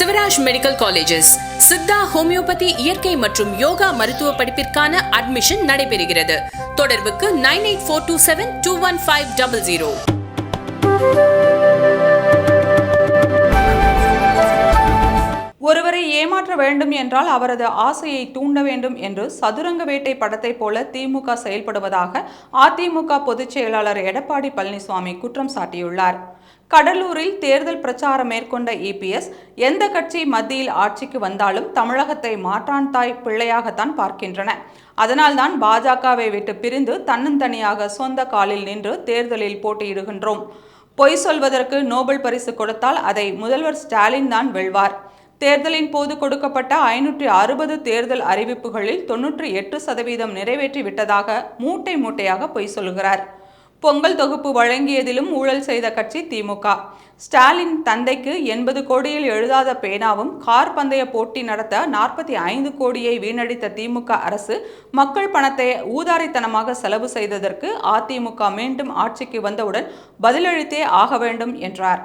Sivaraj medical colleges. Siddha homeopathy இயற்கை மற்றும் யோகா மருத்துவ படிப்பிற்கான அட்மிஷன் நடைபெறுகிறது. தொடர்புக்கு nine eight four two seven two one five double zero. ஒருவரை ஏமாற்ற வேண்டும் என்றால் அவரது ஆசையை தூண்ட வேண்டும் என்று சதுரங்க வேட்டை படத்தைப் போல திமுக செயல்படுவதாக அதிமுக பொதுச் செயலாளர் எடப்பாடி பழனிசாமி குற்றம் சாட்டியுள்ளார். கடலூரில் தேர்தல் பிரச்சாரம் மேற்கொண்ட இபிஎஸ் எந்த கட்சி மத்தியில் ஆட்சிக்கு வந்தாலும் தமிழகத்தை மாற்றான் தாய் பிள்ளையாகத்தான் பார்க்கின்றன. அதனால்தான் பாஜகவை விட்டு பிரிந்து தன்னந்தனியாக சொந்த காலில் நின்று தேர்தலில் போட்டியிடுகின்றோம். பொய் சொல்வதற்கு நோபல் பரிசு கொடுத்தால் அதை முதல்வர் ஸ்டாலின் தான் வெல்வார். தேர்தலின் போது கொடுக்கப்பட்ட ஐநூற்றி அறுபது தேர்தல் அறிவிப்புகளில் தொன்னூற்றி எட்டு சதவீதம் நிறைவேற்றி விட்டதாக மூட்டை மூட்டையாக பொய் சொல்கிறார் பொங்கல் தொகுப்பு வழங்கியதிலும் ஊழல் செய்த கட்சி திமுக. ஸ்டாலின் தந்தைக்கு எண்பது கோடியில் எழுதாத பேனாவும் கார் பந்தய போட்டி நடத்த நாற்பத்தி ஐந்து கோடியை வீணடித்த திமுக அரசு மக்கள் பணத்தை ஊதாரித்தனமாக செலவு செய்ததற்கு அதிமுக மீண்டும் ஆட்சிக்கு வந்தவுடன் பதிலளித்தே ஆக வேண்டும் என்றார்.